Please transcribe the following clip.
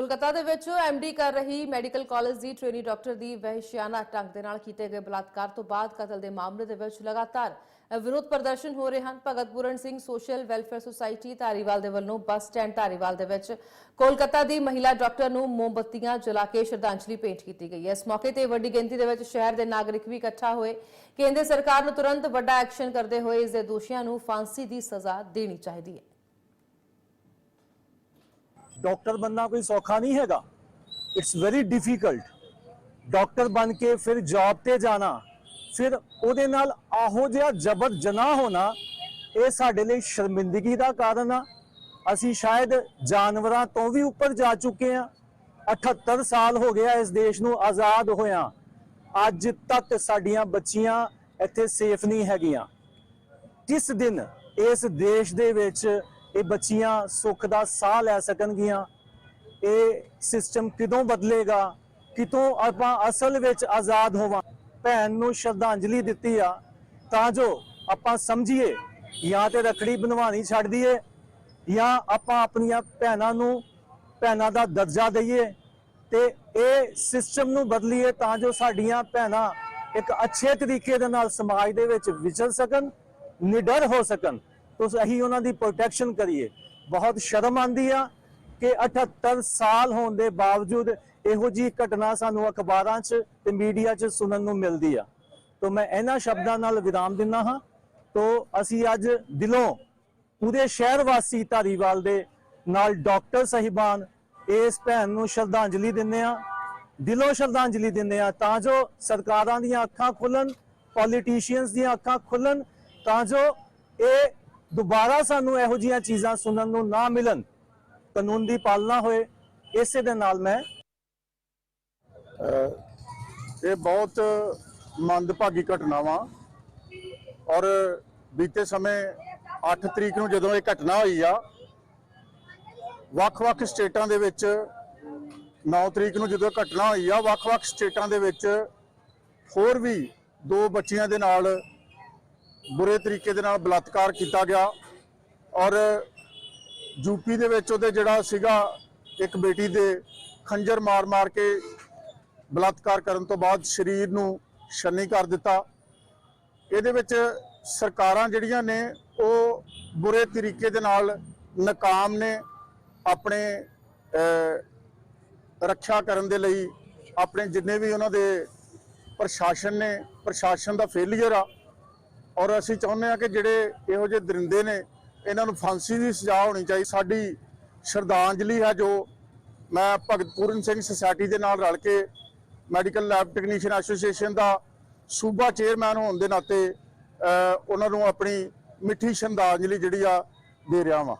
ਕੋਲਕਾਤਾ ਦੇ ਵਿੱਚ ਐਮਡੀ ਕਰ ਰਹੀ ਮੈਡੀਕਲ ਕਾਲਜ ਦੀ ਟ੍ਰੇਨੀ ਡਾਕਟਰ ਦੀ ਵਹਿਸ਼ਿਆਨਾ ਢੰਗ ਦੇ ਨਾਲ ਕੀਤੇ ਗਏ ਬਲਾਤਕਾਰ ਤੋਂ ਬਾਅਦ ਕਤਲ ਦੇ ਮਾਮਲੇ ਦੇ ਵਿੱਚ ਲਗਾਤਾਰ ਵਿਰੋਧ ਪ੍ਰਦਰਸ਼ਨ ਹੋ ਰਹੇ ਹਨ। Bhagat Puran Singh social welfare society Dhariwal ਦੇ ਵੱਲੋਂ ਬੱਸ ਸਟੈਂਡ ਧਾਰੀਵਾਲ ਦੇ ਵਿੱਚ ਕੋਲਕਾਤਾ ਦੀ ਮਹਿਲਾ ਡਾਕਟਰ ਨੂੰ ਮੋਮਬੱਤੀਆਂ ਜਲਾ ਕੇ ਸ਼ਰਧਾਂਜਲੀ ਭੇਂਟ ਕੀਤੀ ਗਈ ਹੈ। ਇਸ ਮੌਕੇ ਤੇ ਵੱਡੀ ਗਿਣਤੀ ਦੇ ਵਿੱਚ ਸ਼ਹਿਰ ਦੇ ਨਾਗਰਿਕ ਵੀ ਇਕੱਠਾ ਹੋਏ। ਕੇਂਦਰ ਸਰਕਾਰ ਨੂੰ ਤੁਰੰਤ ਵੱਡਾ ਐਕਸ਼ਨ ਕਰਦੇ ਹੋਏ ਇਸ ਦੇ ਦੋਸ਼ੀਆਂ ਨੂੰ ਫਾਂਸੀ ਦੀ ਸਜ਼ਾ ਦੇਣੀ ਚਾਹੀਦੀ ਹੈ। ਡਾਕਟਰ ਬੰਨਾ ਕੋਈ ਸੌਖਾ ਨਹੀਂ ਹੈਗਾ। ਇਟਸ ਵੈਰੀ ਡਿਫਿਕਲਟ ਡਾਕਟਰ ਬਣ ਕੇ ਫਿਰ ਜੌਬ ਤੇ ਜਾਣਾ, ਫਿਰ ਉਹਦੇ ਨਾਲ ਆਹੋ ਜਿਹਾ ਜ਼ਬਰ ਜਨਾਹ ਹੋਣਾ, ਇਹ ਸਾਡੇ ਲਈ ਸ਼ਰਮਿੰਦਗੀ ਦਾ ਕਾਰਨ ਆ। ਅਸੀਂ ਸ਼ਾਇਦ ਜਾਨਵਰਾਂ ਤੋਂ ਵੀ ਉੱਪਰ ਜਾ ਚੁੱਕੇ ਆ। 78 ਸਾਲ ਹੋ ਗਿਆ ਇਸ ਦੇਸ਼ ਨੂੰ ਆਜ਼ਾਦ ਹੋਇਆ। ਅੱਜ ਤੱਕ ਸਾਡੀਆਂ ਬੱਚੀਆਂ ਇੱਥੇ ਸੇਫ ਨਹੀਂ ਹੈਗੀਆਂ। ਕਿਸ ਦਿਨ ਇਸ ਦੇਸ਼ ਦੇ ਵਿੱਚ ਇਹ ਬੱਚੀਆਂ ਸੁੱਖ ਦਾ ਸਾਹ ਲੈ ਸਕਣਗੀਆਂ। ਇਹ ਸਿਸਟਮ ਕਿਦੋਂ ਬਦਲੇਗਾ? ਕਿਤੋਂ ਆਪਾਂ ਅਸਲ ਵਿੱਚ ਆਜ਼ਾਦ ਹੋਵਾਂ? ਭੈਣ ਨੂੰ ਸ਼ਰਧਾਂਜਲੀ ਦਿੱਤੀ ਆ। ਤਾਂ ਜੋ ਆਪਾਂ ਸਮਝੀਏ, ਜਾਂ ਤੇ ਰਖੜੀ ਬਣਵਾਣੀ ਛੱਡ ਦਈਏ, ਜਾਂ ਆਪਾਂ ਆਪਣੀਆਂ ਭੈਣਾਂ ਨੂੰ, ਭੈਣਾਂ ਦਾ ਦਰਜਾ ਦਈਏ। ਤੇ ਇਹ ਸਿਸਟਮ ਨੂੰ ਬਦਲੀਏ ਤਾਂ ਜੋ ਸਾਡੀਆਂ ਭੈਣਾਂ ਇੱਕ ਅੱਛੇ ਤਰੀਕੇ ਦੇ ਨਾਲ ਸਮਾਜ ਦੇ ਵਿੱਚ ਵਿਚਰ ਸਕਣ, ਨਿਡਰ ਹੋ ਸਕਣ। ਤੋ ਅਸੀਂ ਉਹਨਾਂ ਦੀ ਪ੍ਰੋਟੈਕਸ਼ਨ ਕਰੀਏ। ਬਹੁਤ ਸ਼ਰਮ ਆਂਦੀ ਆ ਕਿ 78 ਸਾਲ ਹੋਣ ਦੇ ਬਾਵਜੂਦ ਇਹੋ ਜੀ ਘਟਨਾ ਸਾਨੂੰ ਅਖਬਾਰਾਂ 'ਚ ਤੇ ਮੀਡੀਆ 'ਚ ਸੁਣਨ ਨੂੰ ਮਿਲਦੀ ਆ। ਤੋ ਮੈਂ ਇਹਨਾਂ ਸ਼ਬਦਾਂ ਨਾਲ ਵਿਰਾਮ ਦਿੰਦਾ ਹਾਂ। ਤੋ ਅਸੀਂ ਅੱਜ ਦਿਲੋਂ ਪੂਰੇ ਸ਼ਹਿਰ ਵਾਸੀ ਧਾਰੀਵਾਲ ਦੇ ਨਾਲ ਡਾਕਟਰ ਸਹਿਬਾਨ, ਇਸ ਭੈਣ ਨੂੰ ਸ਼ਰਧਾਂਜਲੀ ਦਿੰਦੇ ਆ। ਦਿਲੋਂ ਸ਼ਰਧਾਂਜਲੀ ਦਿੰਦੇ ਆ ਤਾਂ ਜੋ ਸਰਕਾਰਾਂ ਦੀਆਂ ਅੱਖਾਂ ਖੁੱਲਣ ਪੋਲੀਟੀਸ਼ੀਅਨਸ ਦੀਆਂ ਅੱਖਾਂ ਖੁੱਲਣ, ਤਾਂ ਜੋ ਇਹ ਦੁਬਾਰਾ ਸਾਨੂੰ ਇਹੋ ਜਿਹੀਆਂ ਚੀਜ਼ਾਂ ਸੁਣਨ ਨੂੰ ਨਾ ਮਿਲਣ, ਕਾਨੂੰਨ ਦੀ ਪਾਲਣਾ ਹੋਏ, ਇਸੇ ਦੇ ਨਾਲ ਮੈਂ ਇਹ ਬਹੁਤ ਮੰਦਭਾਗੀ ਘਟਨਾ ਵਾ ਔਰ ਬੀਤੇ ਸਮੇਂ 8 ਤਰੀਕ ਨੂੰ ਜਦੋਂ ਇਹ ਘਟਨਾ ਹੋਈ ਆ, ਵੱਖ-ਵੱਖ ਸਟੇਟਾਂ ਦੇ ਵਿੱਚ 9 ਤਰੀਕ ਨੂੰ ਜਦੋਂ ਇਹ ਘਟਨਾ ਹੋਈ ਆ, ਵੱਖ-ਵੱਖ ਸਟੇਟਾਂ ਦੇ ਵਿੱਚ ਹੋਰ ਵੀ ਦੋ ਬੱਚੀਆਂ ਦੇ ਨਾਲ ਬੁਰੇ ਤਰੀਕੇ ਦੇ ਨਾਲ ਬਲਾਤਕਾਰ ਕੀਤਾ ਗਿਆ ਔਰ ਯੂਪੀ ਦੇ ਵਿੱਚ ਉਹਦੇ ਜਿਹੜਾ ਸੀਗਾ ਇੱਕ ਬੇਟੀ ਦੇ ਖੰਜਰ ਮਾਰ-ਮਾਰ ਕੇ ਬਲਾਤਕਾਰ ਕਰਨ ਤੋਂ ਬਾਅਦ ਸਰੀਰ ਨੂੰ ਛੰਨੀ ਕਰ ਦਿੱਤਾ। ਇਹਦੇ ਵਿੱਚ ਸਰਕਾਰਾਂ ਜਿਹੜੀਆਂ ਨੇ ਉਹ ਬੁਰੇ ਤਰੀਕੇ ਦੇ ਨਾਲ ਨਾਕਾਮ ਨੇ ਆਪਣੇ ਰੱਖਿਆ ਕਰਨ ਦੇ ਲਈ, ਆਪਣੇ ਜਿੰਨੇ ਵੀ ਉਹਨਾਂ ਦੇ ਪ੍ਰਸ਼ਾਸਨ ਨੇ, ਪ੍ਰਸ਼ਾਸਨ ਦਾ ਫੇਲਿਅਰ ਆ ਔਰ ਅਸੀਂ ਚਾਹੁੰਦੇ ਆ ਕਿ ਜਿਹੜੇ ਇਹੋ ਜਿਹੇ ਦਰਿੰਦੇ ਨੇ, ਇਹਨਾਂ ਨੂੰ ਫਾਂਸੀ ਦੀ ਸਜ਼ਾ ਹੋਣੀ ਚਾਹੀਦੀ ਸਾਡੀ ਸ਼ਰਧਾਂਜਲੀ ਹੈ ਜੋ ਮੈਂ ਭਗਤ ਪੂਰਨ ਸਿੰਘ ਸੁਸਾਇਟੀ ਦੇ ਨਾਲ ਰਲ ਕੇ ਮੈਡੀਕਲ ਲੈਬ ਟੈਕਨੀਸ਼ੀਅਨ ਐਸੋਸੀਏਸ਼ਨ ਦਾ ਸੂਬਾ ਚੇਅਰਮੈਨ ਹੋਣ ਦੇ ਨਾਤੇ ਉਹਨਾਂ ਨੂੰ ਆਪਣੀ ਮਿੱਠੀ ਸ਼ਰਧਾਂਜਲੀ ਜਿਹੜੀ ਆ ਦੇ ਰਿਹਾ ਵਾਂ।